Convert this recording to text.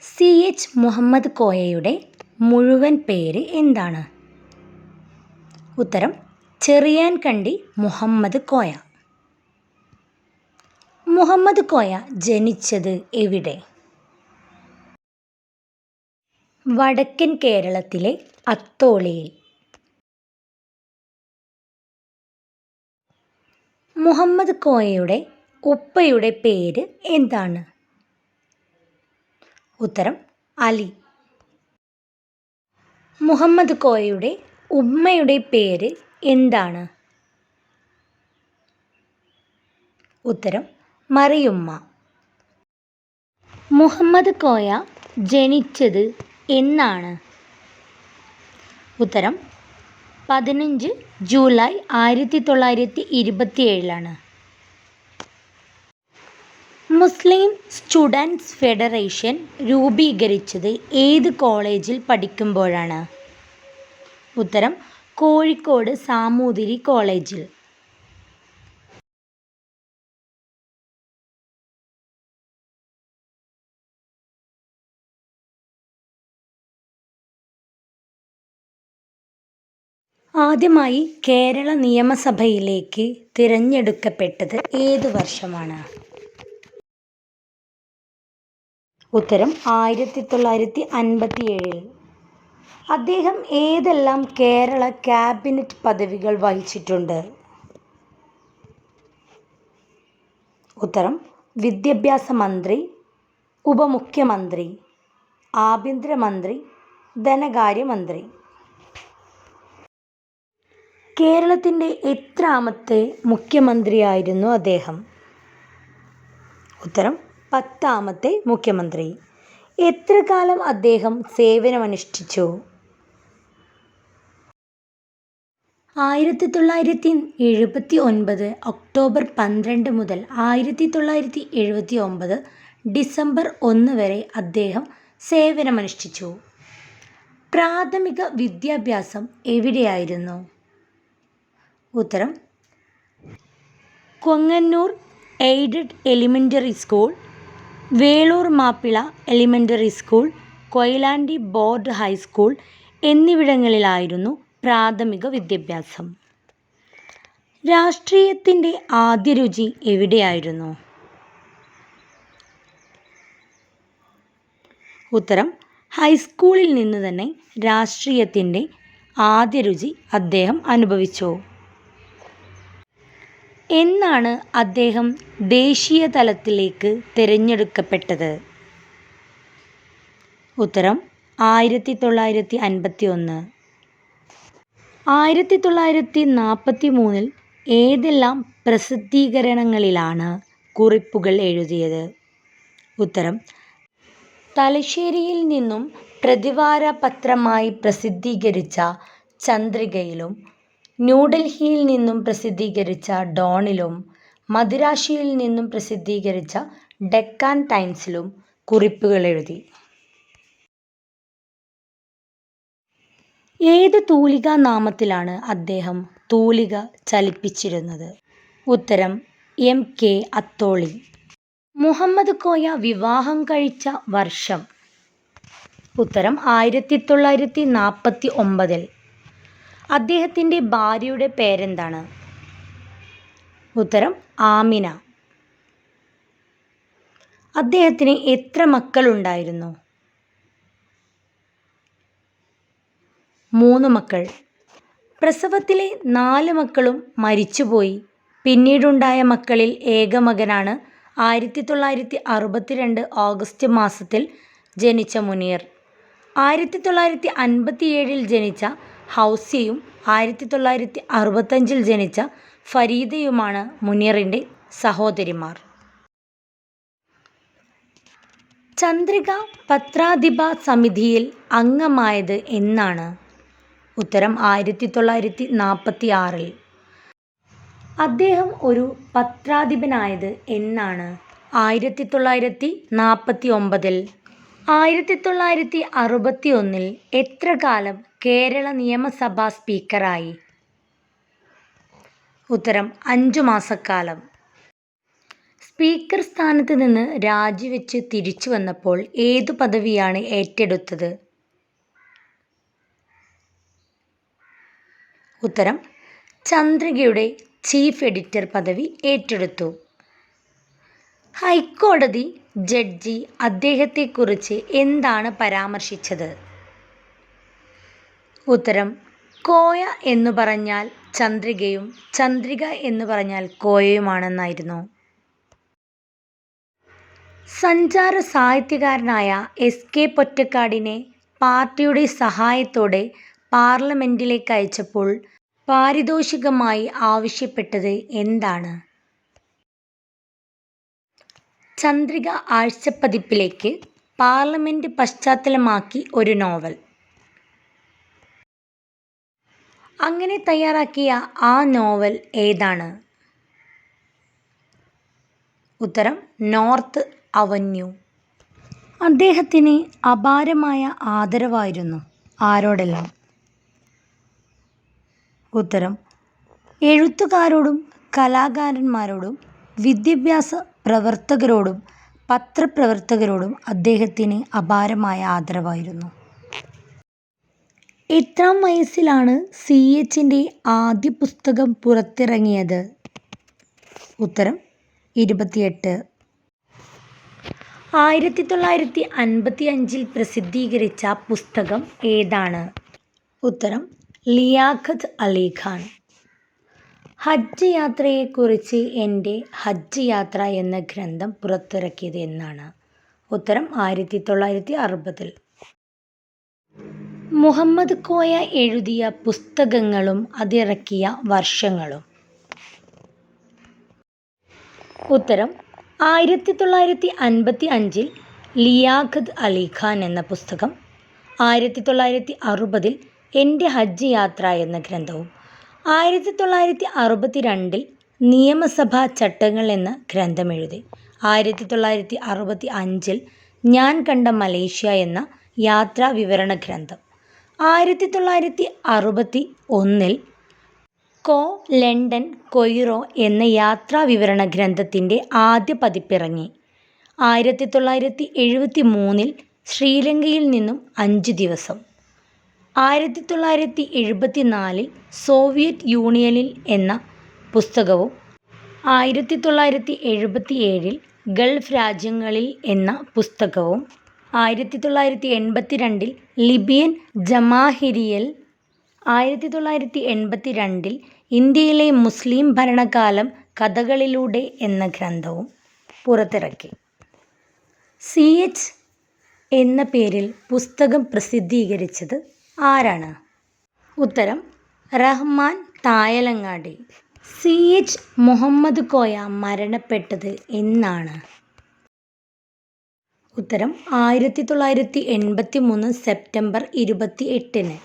C H Muhammad കോയയുടെ മുഴുവൻ പേര് എന്താണ്? ഉത്തരം ചെറിയാൻ കണ്ടി മുഹമ്മദ് കോയ. മുഹമ്മദ് കോയ ജനിച്ചത് എവിടെ? വടക്കൻ കേരളത്തിലെ അത്തോളിയിൽ. മുഹമ്മദ് കോയയുടെ ഉപ്പയുടെ പേര് എന്താണ്? ഉത്തരം അലി. മുഹമ്മദ് കോയയുടെ ഉമ്മയുടെ പേര് എന്താണ്? ഉത്തരം മറിയുമ്മ. മുഹമ്മദ് കോയ ജനിച്ചത് എന്നാണ്. ഉത്തരം പതിനഞ്ച് ജൂലൈ ആയിരത്തി തൊള്ളായിരത്തി ഇരുപത്തിയേഴിലാണ്. മുസ്ലിം സ്റ്റുഡൻസ് ഫെഡറേഷൻ രൂപീകരിച്ചത് ഏത് കോളേജിൽ പഠിക്കുമ്പോഴാണ്? ഉത്തരം കോഴിക്കോട് സാമൂതിരി കോളേജിൽ. ആദ്യമായി കേരള നിയമസഭയിലേക്ക് തിരഞ്ഞെടുക്കപ്പെട്ടത് ഏത് വർഷമാണ്? ഉത്തരം ആയിരത്തി തൊള്ളായിരത്തി അൻപത്തി ഏഴിൽ അദ്ദേഹം ഏതെല്ലാം കേരള ക്യാബിനറ്റ് പദവികൾ വഹിച്ചിട്ടുണ്ട്? ഉത്തരം വിദ്യാഭ്യാസ മന്ത്രി ഉപമുഖ്യമന്ത്രി ആഭ്യന്തരമന്ത്രി ധനകാര്യമന്ത്രി. കേരളത്തിന്റെ എത്രാമത്തെ മുഖ്യമന്ത്രിയായിരുന്നു അദ്ദേഹം? ഉത്തരം പത്താമത്തെ മുഖ്യമന്ത്രി. എത്ര കാലം അദ്ദേഹം സേവനമനുഷ്ഠിച്ചു? ആയിരത്തി തൊള്ളായിരത്തി എഴുപത്തി ഒൻപത് ഒക്ടോബർ പന്ത്രണ്ട് മുതൽ ആയിരത്തി തൊള്ളായിരത്തി എഴുപത്തി ഒമ്പത് ഡിസംബർ ഒന്ന് വരെ അദ്ദേഹം സേവനമനുഷ്ഠിച്ചു. പ്രാഥമിക വിദ്യാഭ്യാസം എവിടെയായിരുന്നു? ഉത്തരം Kongannur aided elementary school Velur Mappila elementary school Koyilandy board high school എന്നിവിടങ്ങളിലായിരുന്നു പ്രാഥമിക വിദ്യാഭ്യാസം. രാഷ്ട്രീയത്തിന്റെ ആദ്യ രുചി എവിടെയായിരുന്നു? ഉത്തരം ഹൈസ്കൂളിൽ നിന്ന് തന്നെ രാഷ്ട്രീയത്തിന്റെ ആദ്യ രുചി അദ്ദേഹം അനുഭവിച്ചു. എന്നാണ് അദ്ദേഹം ദേശീയ തലത്തിലേക്ക് തിരഞ്ഞെടുക്കപ്പെട്ടത്. ഉത്തരം ആയിരത്തി തൊള്ളായിരത്തി അൻപത്തി ഒന്ന് ആയിരത്തി തൊള്ളായിരത്തി നാൽപ്പത്തി മൂന്നിൽ ഏതെല്ലാം പ്രസിദ്ധീകരണങ്ങളിലാണ് കുറിപ്പുകൾ എഴുതിയത്? ഉത്തരം തലശ്ശേരിയിൽ നിന്നും പ്രതിവാര പത്രമായി പ്രസിദ്ധീകരിച്ച ചന്ദ്രികയിലും ന്യൂഡൽഹിയിൽ നിന്നും പ്രസിദ്ധീകരിച്ച ഡോണിലും മദിരാശിയിൽ നിന്നും പ്രസിദ്ധീകരിച്ച ഡെക്കാൻ ടൈംസിലും കുറിപ്പുകൾ എഴുതി. ഏത് തൂലികാ നാമത്തിലാണ് അദ്ദേഹം തൂലിക ചലിപ്പിച്ചിരുന്നത്? ഉത്തരം എം കെ അത്തോളി. മുഹമ്മദ് കോയ വിവാഹം കഴിച്ച വർഷം. ഉത്തരം ആയിരത്തി തൊള്ളായിരത്തി നാൽപ്പത്തി ഒമ്പതിൽ അദ്ദേഹത്തിന്റെ ഭാര്യയുടെ പേരെന്താണ്? ഉത്തരം ആമിന. അദ്ദേഹത്തിന് എത്ര മക്കളുണ്ടായിരുന്നു? മൂന്ന് മക്കൾ. പ്രസവത്തിലെ നാല് മക്കളും മരിച്ചുപോയി. പിന്നീടുണ്ടായ മക്കളിൽ ഏക മകനാണ് ആയിരത്തി തൊള്ളായിരത്തി അറുപത്തിരണ്ട് ഓഗസ്റ്റ് മാസത്തിൽ ജനിച്ച മുനീർ. ആയിരത്തി തൊള്ളായിരത്തി അൻപത്തിയേഴിൽ ജനിച്ച ഹൗസിയും ആയിരത്തി തൊള്ളായിരത്തി അറുപത്തഞ്ചിൽ ജനിച്ച ഫരീദയുമാണ് മുനീറിന്റെ സഹോദരിമാർ. ചന്ദ്രിക പത്രാധിപ സമിതിയിൽ അംഗമായത് എന്നാണ് ഉത്തരം ആയിരത്തി തൊള്ളായിരത്തി നാൽപ്പത്തി ആറിൽ അദ്ദേഹം ഒരു പത്രാധിപനായത് എന്നാണ് ആയിരത്തി തൊള്ളായിരത്തി നാൽപ്പത്തി ഒമ്പതിൽ ആയിരത്തി തൊള്ളായിരത്തി അറുപത്തി ഒന്നിൽ എത്ര കാലം കേരള നിയമസഭാ സ്പീക്കറായി. ഉത്തരം അഞ്ചു മാസക്കാലം. സ്പീക്കർ സ്ഥാനത്ത് നിന്ന് രാജിവെച്ച് തിരിച്ചു വന്നപ്പോൾ ഏതു പദവിയാണ് ഏറ്റെടുത്തത്? ഉത്തരം ചന്ദ്രികയുടെ ചീഫ് എഡിറ്റർ പദവി ഏറ്റെടുത്തു. ഹൈക്കോടതി ജഡ്ജി അദ്ദേഹത്തെക്കുറിച്ച് എന്താണ് പരാമർശിച്ചത്? ഉത്തരം കോയ എന്നു പറഞ്ഞാൽ ചന്ദ്രികയും ചന്ദ്രിക എന്ന് പറഞ്ഞാൽ കോയയുമാണെന്നായിരുന്നു. സഞ്ചാര സാഹിത്യകാരനായ എസ് കെ പൊറ്റക്കാടിനെ പാർട്ടിയുടെ സഹായത്തോടെ പാർലമെന്റിലേക്ക് അയച്ചപ്പോൾ പാരിതോഷികമായി ആവശ്യപ്പെട്ടത് എന്താണ്? ചന്ദ്രിക ആഴ്ചപ്പതിപ്പിലേക്ക് പാർലമെന്റ് പശ്ചാത്തലമാക്കി ഒരു നോവൽ. അങ്ങനെ തയ്യാറാക്കിയ ആ നോവൽ ഏതാണ്? ഉത്തരം നോർത്ത് അവന്യൂ. അദ്ദേഹത്തിന് അപാരമായ ആദരവായിരുന്നു. ആരോടെല്ലാം? ഉത്തരം എഴുത്തുകാരോടും കലാകാരന്മാരോടും വിദ്യാഭ്യാസ പ്രവർത്തകരോടും പത്രപ്രവർത്തകരോടും അദ്ദേഹത്തിന് അപാരമായ ആദരവായിരുന്നു. എത്രാം വയസ്സിലാണ് സി എച്ചിന്റെ ആദ്യ പുസ്തകം പുറത്തിറങ്ങിയത്? ഉത്തരം ഇരുപത്തിയെട്ട്. ആയിരത്തി തൊള്ളായിരത്തി അൻപത്തി അഞ്ചിൽ പ്രസിദ്ധീകരിച്ച പുസ്തകം ഏതാണ്? ഉത്തരം ലിയാഖത്ത് അലിഖാൻ ഹജ്ജ് യാത്രയെക്കുറിച്ച് എന്റെ ഹജ്ജ് യാത്ര എന്ന ഗ്രന്ഥം പുറത്തിറക്കിയത് എന്നാണ്. ഉത്തരം ആയിരത്തി തൊള്ളായിരത്തി അറുപതിൽ മുഹമ്മദ് കോയ എഴുതിയ പുസ്തകങ്ങളും അതിറക്കിയ വർഷങ്ങളും. ഉത്തരം ആയിരത്തി തൊള്ളായിരത്തി അൻപത്തി അഞ്ചിൽ ലിയാഖത്ത് അലി ഖാൻ എന്ന പുസ്തകം ആയിരത്തി തൊള്ളായിരത്തി അറുപതിൽ എന്റെ ഹജ്ജ് യാത്ര എന്ന ഗ്രന്ഥവും ആയിരത്തി തൊള്ളായിരത്തി അറുപത്തി രണ്ടിൽ നിയമസഭാ ചട്ടങ്ങൾ എന്ന ഗ്രന്ഥം എഴുതി ആയിരത്തി തൊള്ളായിരത്തി അറുപത്തി അഞ്ചിൽ ഞാൻ കണ്ട മലേഷ്യ എന്ന യാത്രാ വിവരണ ഗ്രന്ഥം. ആയിരത്തി തൊള്ളായിരത്തി അറുപത്തി ഒന്നിൽ കോ ലണ്ടൻ കൊയ്റോ എന്ന യാത്രാ വിവരണ ഗ്രന്ഥത്തിന്റെ ആദ്യ പതിപ്പിറങ്ങി. ആയിരത്തി തൊള്ളായിരത്തി എഴുപത്തി മൂന്നിൽ ശ്രീലങ്കയിൽ നിന്നും അഞ്ച് ദിവസം. ആയിരത്തി തൊള്ളായിരത്തി എഴുപത്തി നാലിൽ സോവിയറ്റ് യൂണിയനിൽ എന്ന പുസ്തകവും ആയിരത്തി തൊള്ളായിരത്തി എഴുപത്തി ഏഴിൽ ഗൾഫ് രാജ്യങ്ങളിൽ എന്ന പുസ്തകവും ആയിരത്തി തൊള്ളായിരത്തി എൺപത്തി രണ്ടിൽ ലിബിയൻ ജമാഹിരിയൽ ആയിരത്തി തൊള്ളായിരത്തി എൺപത്തി രണ്ടിൽ ഇന്ത്യയിലെ മുസ്ലിം ഭരണകാലം കഥകളിലൂടെ എന്ന ഗ്രന്ഥവും പുറത്തിറക്കി. സി എച്ച് എന്ന പേരിൽ പുസ്തകം പ്രസിദ്ധീകരിച്ചത് ആരാണ്? ഉത്തരം റഹ്മാൻ തായലങ്ങാടി. സി എച്ച് മുഹമ്മദ് കോയ മരണപ്പെട്ടത് എന്നാണ്. ഉത്തരം ആയിരത്തി തൊള്ളായിരത്തി എൺപത്തി മൂന്ന് സെപ്റ്റംബർ ഇരുപത്തി എട്ടിന്